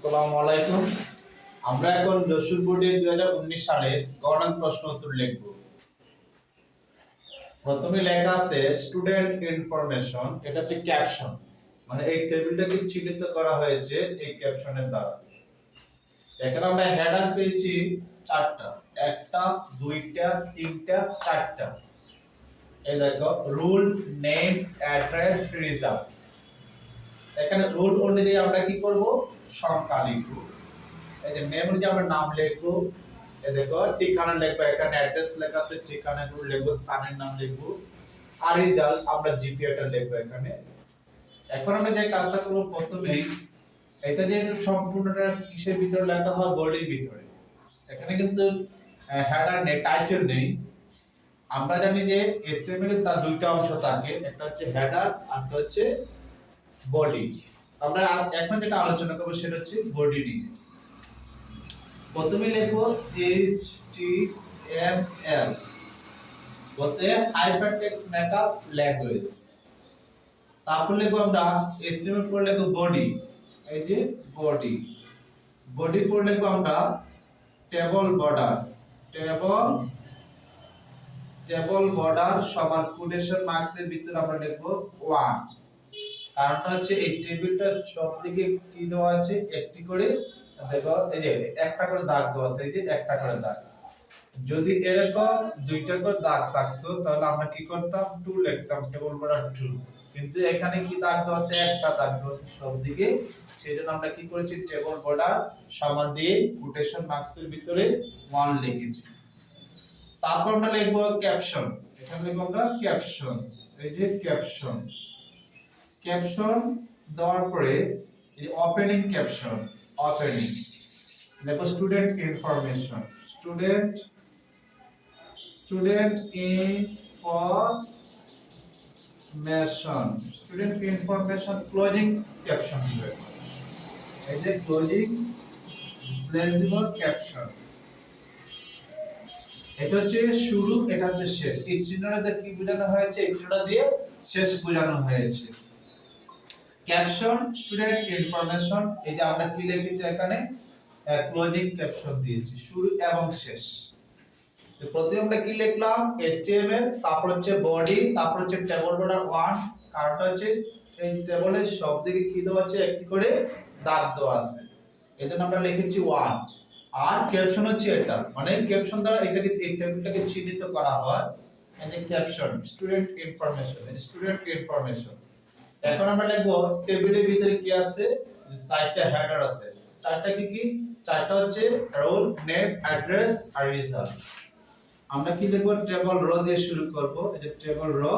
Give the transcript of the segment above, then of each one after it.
আসসালামু আমরা এখন যশোর বোর্ডে দুই হাজার উনিশ গণন প্রশ্ন উত্তর লিখব। প্রথমে লেখা আছে স্টুডেন্ট ইনফরমেশন এটা হচ্ছে ক্যাপশন মানে এই টেবিলটাকে চিহ্নিত করা হয়েছে এই ক্যাপশনের দ্বারা। এখানে আমরা হেডার পেয়েছি চারটা। একটা, দুইটা, তিনটা, চারটা। এই দেখো রুল নেম অ্যাড্রেস রিজাল্ট এখানে রুল অনুযায়ী আমরা কি করব? সংখ্যা লিখব এই যে নেম অনুযায়ী আমরা নাম লিখব। এই দেখো, ঠিকানা লিখব, এখানে অ্যাড্রেস লেখা আছে, ঠিকানা গুলো লিখব, স্থানের নাম লিখব। আর রেজাল্ট আমরা জিপিএটা লিখব এখানে। এখন আমরা যে কাজটা করব প্রথমেই, এটা যেহেতু সম্পূর্ণটা কিসের ভিতরে লেখা হয়? বডির ভিতরে। এখানে কিন্তু হেডার নেই টাইটেল নেই। আমরা জানি যে এসটিএমএল তার দুইটা অংশ থাকে, একটা হচ্ছে হেডার আর একটা হচ্ছে বডি আমরা এখন যেটা আলোচনা করব সেটা হচ্ছে বডি নিয়ে। প্রথমে লিখব এইচ টি এম এল বলতে হাইপারটেক্সট মেকআপ ল্যাঙ্গুয়েজ তারপর লিখব আমরা এসটিএমএল পরে লিখব বডি এই যে বডি বডি পরে লিখব আমরা table border table table border সমান কোটেশন মার্কসের ভিতরে আমরা লিখব ওয়ান কারণটা হচ্ছে এই টেবিলটা সব দিকে কি দেওয়া আছে? একটি করে দেখো, এই যে একটা করে দাগ দেওয়া আছে, এই যে একটা করে দাগ। যদি এরকম দুইটা করে দাগ থাকতো, তাহলে আমরা কি করতাম? টু লিখতাম টেবল বর্ডার টু। কিন্তু এখানে কি দাগ দেওয়া আছে? একটা দাগ দেওয়া আছে সব দিকে সেই জন্য আমরা কি করেছি? টেবল বর্ডার সমান দিয়ে কোটেশন মার্কসের ভিতরে ওয়ান লিখেছি। তারপর আমরা লিখব ক্যাপশন এখানে লিখব আমরা ক্যাপশন এই যে ক্যাপশন ক্যাপশন দেওয়ার পরে ওপেনিং ক্যাপশন ওপেনিং দেখো student information student student information student information closing caption দিবে এই যে ক্লোজিং স্ল্যাশ ক্যাপশন এটা হচ্ছে শুরু, এটা হচ্ছে শেষ, এই চিহ্নটা কি বোঝানো হয়েছে? এই চিহ্নটা দিয়ে শেষ বোঝানো হয়েছে। ক্যাপশন স্টুডেন্ট ইনফরমেশন এই যে আমরা কি লিখেছি এখানে? ক্লোজিং ক্যাপশন দিয়েছি, শুরু এবং শেষ। প্রথমে আমরা কি লিখলাম? HTML, তারপর হচ্ছে বডি তারপর হচ্ছে টেবল বর্ডার 1 কারণটা হচ্ছে, এই টেবলের সব দিকে কি দেওয়া আছে? একটি করে দাগ দেওয়া আছে। এজন্য আমরা লিখেছি 1 আর ক্যাপশন হচ্ছে এটা। মানে ক্যাপশন দ্বারা এটাকে, এই টেবিলটাকে চিহ্নিত করা হয়। এই যে caption student information student information এখন আমরা লিখব, টেবিলের ভিতরে কি আছে? চারটা হেডার আছে। চারটা কি কি? চারটা হচ্ছে রোল নেম অ্যাড্রেস আর রিজাল্ট আমরা কি লিখব? টেবল রো দিয়ে শুরু করব। এই যে টেবল রো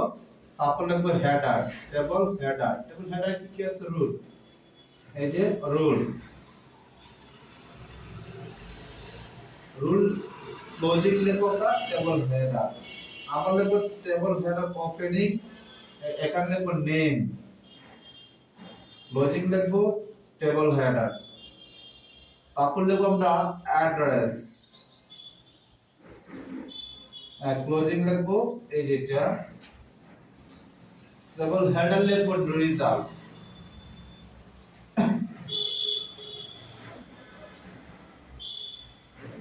তারপর লিখব header table header table header কি কি আছে? রুল এই যে রুল রুল লজিক লিখব আমরা টেবল হেডার আবার লিখব টেবল হেডার ওপেনিং এখানে লিখব নেম লজিক লিখব টেবল হেডার তারপর লিখব আমরা অ্যাড্রেস ক্লোজিং লিখব এই যেটা টেবল হেডার লিখব রেজাল্ট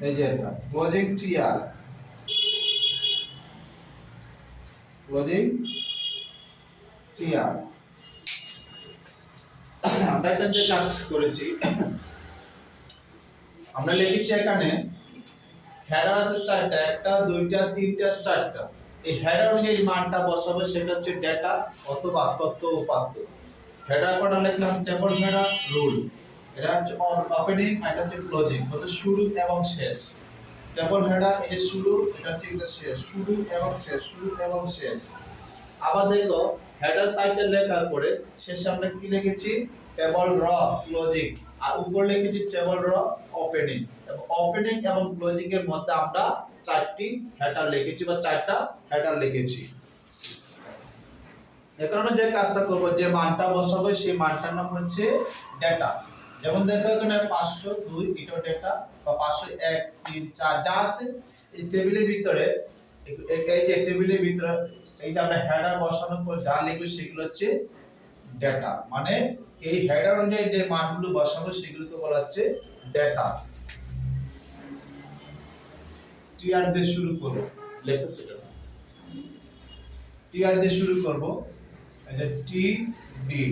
এই যে এটা ক্লোজিং টিআর ক্লোজিং টিআর আমরা এখানে যে কাজ করেছি। আমরা লিখেছি এখানে হেডার আছে চারটা, একটা, দুইটা, তিনটা, চারটা। এই হেডার অনুযায়ী মানটা বসাবো, সেটা হচ্ছে ডেটা অথবা তথ্য উপাত্ত। হেডার কোনটা লিখলাম? টেবল হেডার রুল এটা হচ্ছে ওপেনিং এটা হচ্ছে ক্লোজিং অর্থাৎ শুরু এবং শেষ। টেবল হেডার এই শুরু, এটা হচ্ছে কিন্তু শেষ। শুরু এবং শেষ, শুরু এবং শেষ। আবার দেখো হেডার সাইডে লেখার পরে শেষে আমরা কি লিখেছি? টেবল র ক্লোজিং আর উপরে লিখেছি টেবল র ওপেনিং ওপেনিং এবং ক্লোজিং এর মধ্যে আমরা চারটি হেডার লিখেছি বা চারটা হেডার লিখেছি। এখন আমরা যে কাজটা করব, যে মানটা বসাবো, সেই মানটার নাম হচ্ছে ডেটা যেমন দেখো, এখানে পাঁচশো দুই এটা ডেটা বা পাঁচশো এক, তিন, চার, যা আছে, এই টেবিলের ভিতরে, এই যে টেবিলের ভিতরে এই যে আমরা হেডার বসানোর পর যা লিখব, সেগুলো হচ্ছে ডেটা মানে এই হেডার অনুযায়ী যে মানগুলো বসাবো, সেগুলোকে বলা হচ্ছে ডেটা টিআর দিয়ে শুরু করব, লেখো সেটা। টিআর দিয়ে শুরু করব যে টি ডি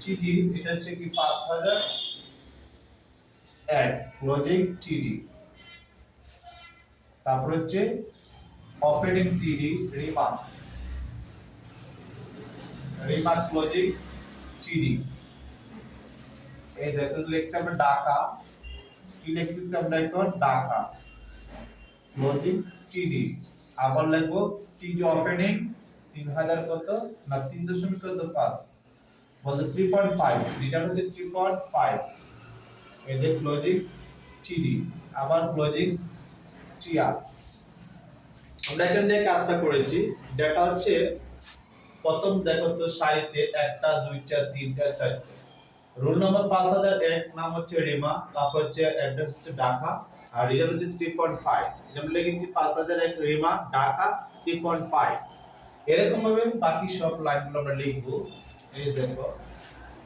টি ডি এটা হচ্ছে কি পাঁচ হাজার এক ক্লোজিং টিডি তারপর হচ্ছে ওপেনিং টিডি রিমা রিমা ক্লোজিং টিডি এই দেখো লিখছি আমরা ঢাকা কি লিখতেছি আমরা এখন ঢাকা ক্লোজিং টিডি আবার লিখব টিডি ওপেনিং তিন হাজার কত? না, তিন দশমিক কত? পাঁচ। বলতে থ্রি পয়েন্ট ফাইভ রিজাল্ট হচ্ছে থ্রি পয়েন্ট ফাইভ এই যে ক্লোজিং টিডি আবার ক্লোজিং টিআর আমরা এখানে যে কাজটা করেছি। ডেটা হচ্ছে প্রথম দেখো তো সারিতে একটা, দুইটা, তিনটা, চারটা। রোল নাম্বার পাঁচ হাজার এক, নাম হচ্ছে রিমা, তারপর হচ্ছে অ্যাড্রেস হচ্ছে ঢাকা, আর রেজাল্ট হচ্ছে থ্রি পয়েন্ট ফাইভ যেমন লিখেছি পাঁচ হাজার এক, Rima, Dhaka three point five এরকম ভাবে বাকি সব লাইনগুলো আমরা লিখব। এই দেখো,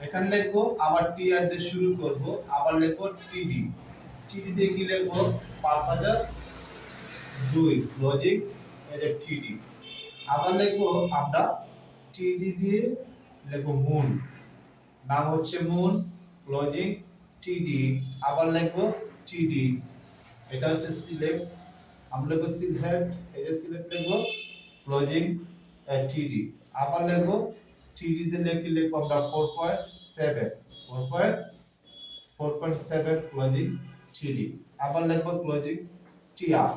এখানে লিখব, আবার টি আর দিয়ে শুরু করব, আবার লিখব টিডি টিডি দিয়ে কি লিখব? পাঁচ হাজার দুই। লজিক এই যে টিডি আবার লিখব আমরা টিডি দিয়ে লিখব মুন নাম হচ্ছে মুন লজিক টিডি আবার লিখব টিডি এটা হচ্ছে সিলেক্ট আমরা লিখব সিলেক্ট এই যে সিলেক্ট লিখব লজিক টিডি আবার লিখব টিডি তে লিখে লিখব আমরা four point seven four point four point seven closing TD আবার লিখব ক্লোজিং টিআর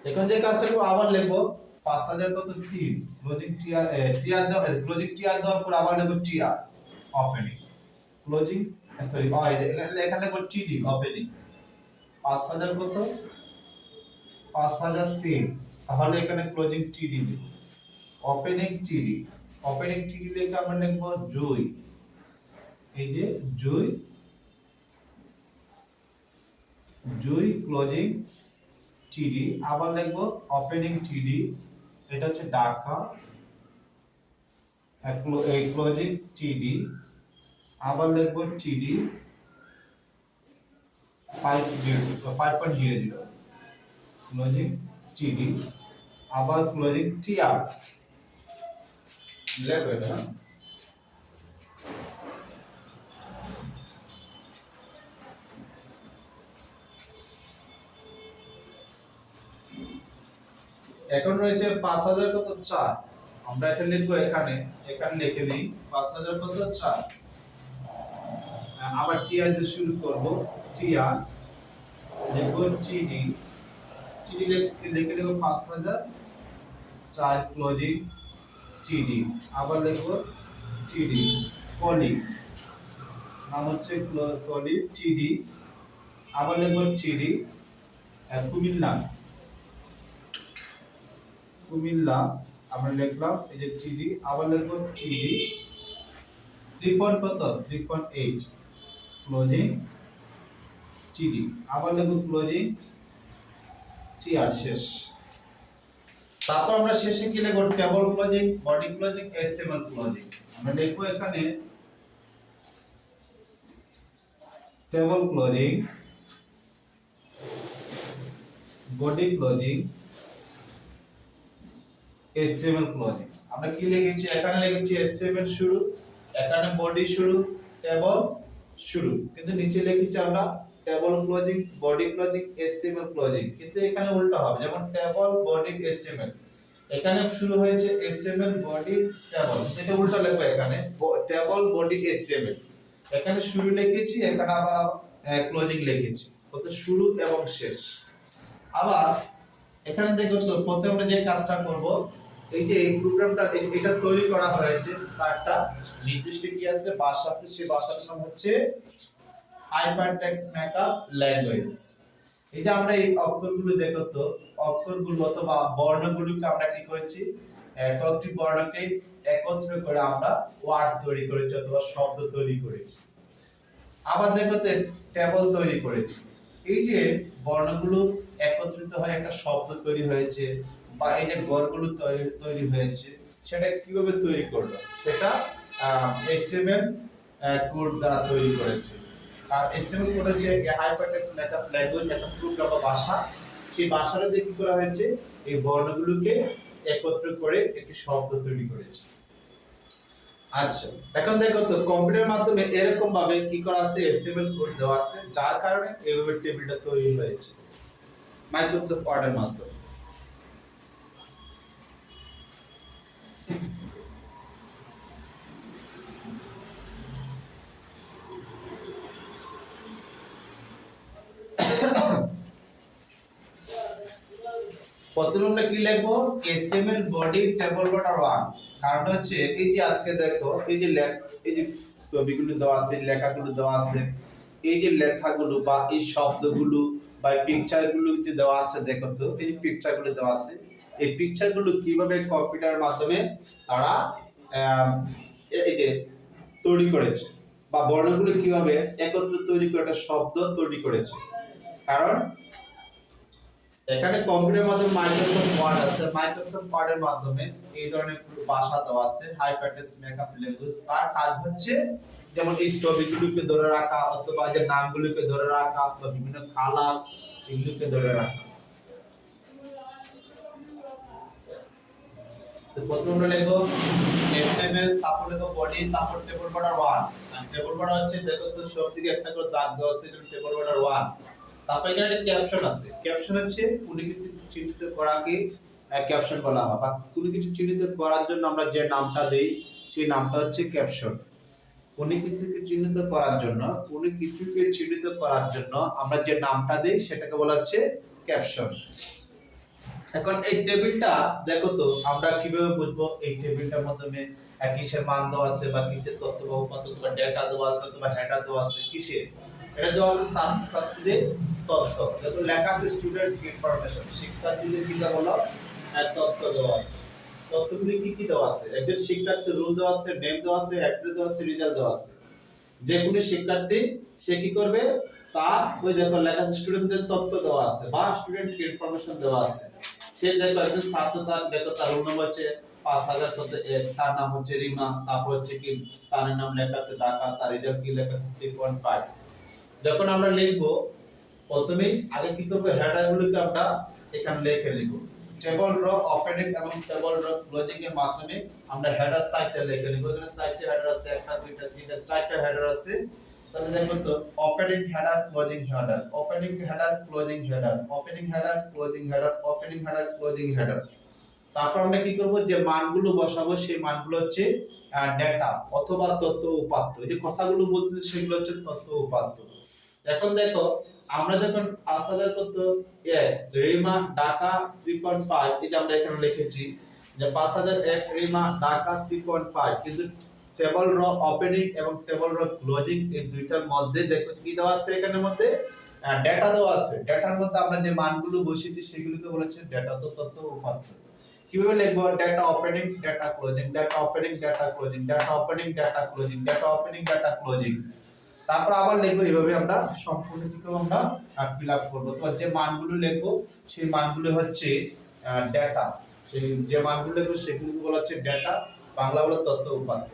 এখন যে কাজটা করব, আবার লিখব পাঁচ হাজার কত তিন ক্লোজিং টিআর টিআর দেওয়া ক্লোজিং টিআর দেওয়ার পর আবার লিখব টিআর ওপেনিং ক্লোজিং সরি এখানে লিখব টিডি ওপেনিং পাঁচ হাজার কত? পাঁচ হাজার তিন। তাহলে এখানে ক্লোজিং টিডি দেবো। ওপেনিং টিডি ওপেনিং টিডি লিখে আমরা লিখব জুই। এই যে জুই জুই ক্লোজিং টিডি আবার লিখব ওপেনিং টিডি এটা হচ্ছে ঢাকা এই ক্লোজিং টিডি। আবার লিখব TD five zero five point zero zero. Closing TD. আবার ক্লোজিং টিআর। লেখো এটা। এখন রয়েছে পাঁচ হাজার কত চার? আমরা এটা লিখব এখানে এখানে লিখে দিই, পাঁচ হাজার কত চার? আবার টিআর দিয়ে শুরু করব টিআর লিখব টিডি টিডি লিখে লিখব পাঁচ হাজার, চার ক্লোজিং টিডি আবার লিখব টিডি কলি নাম হচ্ছে কলি টিডি আবার লিখব টিডি কুমিল্লা। কুমিল্লা, আমরা লিখলাম এই যে টিডি আবার লিখব টিডি থ্রি পয়েন্ট কত? Three point eight closing TD আবার লিখব ক্লোজিং টিআর শেষ। তারপর আমরা শেষে কি লিখব? Table closing body closing table closing আমরা লিখব এখানে table closing body closing table closing আমরা কি লিখেছি? এখানে লিখেছি এস্টেবল শুরু, এখানে বডি শুরু টেবল শুরু। কিন্তু নিচে লিখেছি আমরা table closing body closing table closing কিন্তু এখানে উল্টো হবে, যেমন টেবল বডি এস্টেবল এখানে শুরু হয়েছে এস্টেবল বডি টেবল এটা উল্টো লিখব এখানে। টেবল বডি এস্টেবল এখানে শুরু লিখেছি, এখানে আবার ক্লোজিং লিখেছি। কত শুরু এবং শেষ। আবার এখানে দেখো তো, প্রথমে আমরা যে কাজটা করব এই যে এই প্রোগ্রামটা এটা তৈরি করা হয়েছে তারটা নির্দিষ্ট কি আছে? ভাষা আছে, সেই ভাষার নাম হচ্ছে হাইপারটেক্সট মেকআপ ল্যাঙ্গুয়েজ এই যে আমরা এই অক্ষরগুলো দেখো তো, অক্ষরগুলো অথবা বর্ণগুলোকে আমরা কি করেছি? একটি বর্ণকে একত্র করে আমরা ওয়ার্ড তৈরি করেছি অথবা শব্দ তৈরি করেছি। আবার দেখো তো টেবল তৈরি করেছি। এই যে বর্ণগুলো একত্রিত হয়ে একটা শব্দ তৈরি হয়েছে বা এই যে গড়গুলো তৈরি তৈরি হয়েছে, সেটা কীভাবে তৈরি করল? সেটা এস্টিমেল কোড দ্বারা তৈরি করেছে। আর এস্টিমেল কোড হচ্ছে হাইপারটেক্সট মেকআপ ল্যাঙ্গুয়েজ একটা প্রোগ্রাম বা সেই ভাষাটা দিয়ে কি করা হয়েছে? এই বর্ণগুলোকে একত্র করে একটি শব্দ তৈরি করেছে। আচ্ছা এখন দেখো তো কম্পিউটারের মাধ্যমে এরকম ভাবে কি করা আছে? এস্টিমেল কোড দেওয়া আছে, যার কারণে এইভাবে টেবিলটা তৈরি হয়েছে। মাইক্রোসফট ওয়ার্ডের মাধ্যমে। প্রথমে আমরা কি বডি টেবল বর্ডার 1 কারণ হচ্ছে, এই যে আজকে দেখো, এই যে এই যে ছবিগুলো দেওয়া আছে, লেখাগুলো দেওয়া আছে, এই যে লেখাগুলো বা এই শব্দগুলো বা পিকচারগুলো যে দেওয়া আছে, দেখো তো, এই যে পিকচারগুলো দেওয়া আছে, এই পিকচারগুলো কীভাবে কম্পিউটারের মাধ্যমে তারা এই যে তৈরি করেছে বা বর্ণগুলো কীভাবে একত্র তৈরি করে একটা শব্দ তৈরি করেছে। কারণ এখানে কম্পিউটারের মাধ্যমে মাইক্রোসফট ওয়ার্ড আছে। মাইক্রোসফট ওয়ার্ডের মাধ্যমে এই ধরনের ভাষা দেওয়া আছে। Hypertext, makeup, language. তার কাজ হচ্ছে যেমন এই ছবিগুলোকে ধরে রাখা অথবা যে নামগুলোকে ধরে রাখা বা বিভিন্ন কালার এগুলোকে ধরে রাখা। তো প্রথমে আমরা তারপর লিখব বডি, তারপর টেবল বর্ডার 1 টেবল বর্ডার হচ্ছে, দেখো তো সব দিকে একটা করে দাগ দেওয়া আছে টেবল বর্ডার 1 তারপর এখানে একটা ক্যাপশন আছে। ক্যাপশন হচ্ছে, কোনো কিছু চিহ্নিত করাকে ক্যাপশন বলা হয়, বা কোনো কিছু চিহ্নিত করার জন্য আমরা যে নামটা দেই, সেই নামটা হচ্ছে ক্যাপশন কোনো কিছুকে চিহ্নিত করার জন্য, কোনো কিছুকে চিহ্নিত করার জন্য আমরা যে নামটা দেই, সেটাকে বলা হচ্ছে ক্যাপশন এখন এই টেবিলটা, দেখো তো, আমরা কীভাবে বুঝব এই টেবিলটার মাধ্যমে কিসের মান দেওয়া আছে, বা কিসের তথ্য বা উপাত্ত বা ডেটা দেওয়া আছে অথবা হেডার দেওয়া আছে, কিসের? এটা দেওয়া আছে ছাত্র ছাত্রীদের তথ্য। দেখো লেখা আছে স্টুডেন্ট ইনফরমেশন শিক্ষার্থীদের কি দেওয়া হলো? আহ, তথ্য দেওয়া আছে। তথ্যগুলি কি কি দেওয়া আছে? একজন শিক্ষার্থী রোল দেওয়া আছে নেম দেওয়া আছে অ্যাড্রেস দেওয়া আছে রেজাল্ট দেওয়া আছে। যে কোনো শিক্ষার্থী সে কি করবে? তার ওই দেখো লেখা আছে স্টুডেন্টদের তথ্য দেওয়া আছে বা স্টুডেন্ট ইনফরমেশন দেওয়া আছে। সে দেখো একজন ছাত্র তার দেখো তার রোল নম্বর হচ্ছে পাঁচ হাজার চোদ্দ তার নাম হচ্ছে রিমা তারপর হচ্ছে কি স্থানের নাম লেখা আছে ঢাকা তার রেজাল্ট কি লেখা আছে থ্রি পয়েন্ট ফাইভ যখন আমরা লিখব, প্রথমেই আগে কি করব? হেডার গুলোকে আমরা এখানে লিখে লিখব টেবল র ওপেনিং এবং টেবল র ক্লোজিং এর মাধ্যমে আমরা হেডার সাইটটা লিখে লিখব এখানে সাইটে হেডার আছে, একটা, দুইটা, তিনটা, চারটা হেডার আছে। তাহলে দেখো তো opening header closing header opening header closing header opening header closing header opening header closing header তারপর আমরা কি করব? যে মানগুলো বসাবো, সেই মানগুলো হচ্ছে ডেটা অথবা তথ্য উপাত্ত। এই যে কথাগুলো বলতেছি, সেগুলো হচ্ছে তথ্য উপাত্ত। এখন দেখো, আমরা যখন পাঁচ হাজার কত এক Rima Dhaka three point five যে আমরা এখানে লিখেছি যে পাঁচ হাজার এক Rima Dhaka three point five কিন্তু টেবল র ওপেনিং এবং টেবল র ক্লোজিং এই দুইটার মধ্যে দেখো কি দেওয়া আছে এখানের মধ্যে? ডেটা দেওয়া আছে। ডেটার মধ্যে আমরা যে মানগুলো বসিয়েছি সেগুলোকে বলেছে ডেটা তো তথ্য উপাত্ত। কীভাবে লিখব? Data opening data closing data opening data closing data opening data closing data opening data closing তারপর আবার লিখব এইভাবে আমরা সম্পূর্ণ কি আমরা ফিল আপ করব। তো যে মানগুলো লিখব, সেই মানগুলো হচ্ছে ডেটা সেই যে মানগুলো লিখব, সেগুলোকে বলা হচ্ছে ডেটা বাংলা বলে তথ্য উপাত্ত।